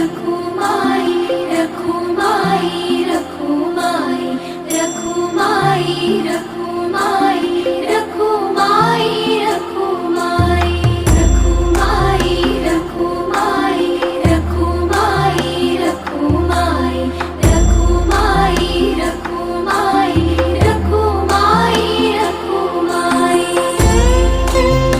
रखो माई रखो माई